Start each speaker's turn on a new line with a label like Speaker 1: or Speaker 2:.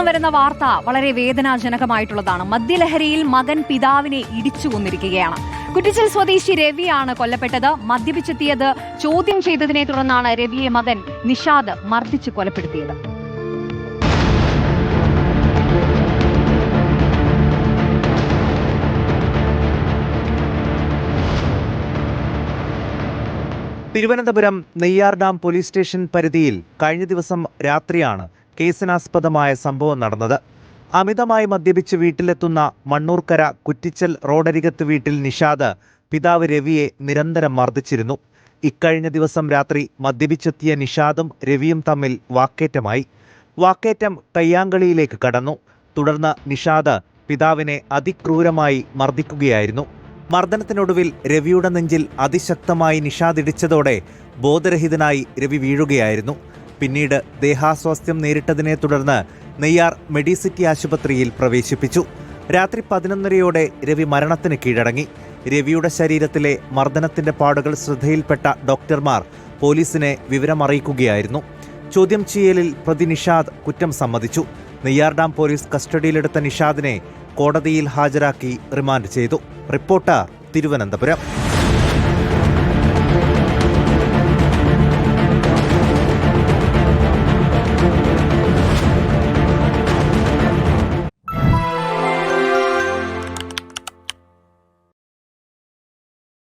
Speaker 1: നിന്ന് വരുന്ന വാർത്ത വളരെ വേദനാജനകമായിട്ടുള്ളതാണ്. മദ്യലഹരിയിൽ മകൻ പിതാവിനെ ഇടിച്ചു കൊന്നിരിക്കുകയാണ്. കുറ്റിച്ചൽ സ്വദേശി രവിയാണ് കൊല്ലപ്പെട്ടത്. മദ്യപിച്ചെത്തിയത് ചോദ്യം ചെയ്തതിനെ തുടർന്നാണ് രവിയെ മകൻ നിഷാദ് മർദ്ദിച്ച് കൊലപ്പെടുത്തിയത്.
Speaker 2: Thiruvananthapuram Neyyar dam police station പരിധിയിൽ കഴിഞ്ഞ ദിവസം രാത്രിയാണ് കേസിനാസ്പദമായ സംഭവം നടന്നത്. അമിതമായി മദ്യപിച്ച് വീട്ടിലെത്തുന്ന മണ്ണൂർക്കര കുറ്റിച്ചൽ റോഡരികത്ത് വീട്ടിൽ നിഷാദ് പിതാവ് രവിയെ നിരന്തരം മർദ്ദിച്ചിരുന്നു. ഇക്കഴിഞ്ഞ ദിവസം രാത്രി മദ്യപിച്ചെത്തിയ നിഷാദും രവിയും തമ്മിൽ വാക്കേറ്റമായി. വാക്കേറ്റം കയ്യാങ്കളിയിലേക്ക് കടന്നു. തുടർന്ന് നിഷാദ് പിതാവിനെ അതിക്രൂരമായി മർദ്ദിക്കുകയായിരുന്നു. മർദ്ദനത്തിനൊടുവിൽ രവിയുടെ നെഞ്ചിൽ അതിശക്തമായി നിഷാദ് ഇടിച്ചതോടെ ബോധരഹിതനായി രവി വീഴുകയായിരുന്നു. പിന്നീട് ദേഹാസ്വാസ്ഥ്യം നേരിട്ടതിനെ തുടർന്ന് നെയ്യാർ മെഡിസിറ്റി ആശുപത്രിയിൽ പ്രവേശിപ്പിച്ചു. രാത്രി പതിനൊന്നരയോടെ രവി മരണത്തിന് കീഴടങ്ങി. രവിയുടെ ശരീരത്തിലെ മർദ്ദനത്തിന്റെ പാടുകൾ ശ്രദ്ധയിൽപ്പെട്ട ഡോക്ടർമാർ പോലീസിനെ വിവരമറിയിക്കുകയായിരുന്നു. ചോദ്യം ചെയ്യലിൽ പ്രതി നിഷാദ് കുറ്റം സമ്മതിച്ചു. നെയ്യാർ ഡാം പോലീസ് കസ്റ്റഡിയിലെടുത്ത നിഷാദിനെ കോടതിയിൽ ഹാജരാക്കി റിമാൻഡ് ചെയ്തു. റിപ്പോർട്ടർ തിരുവനന്തപുരം.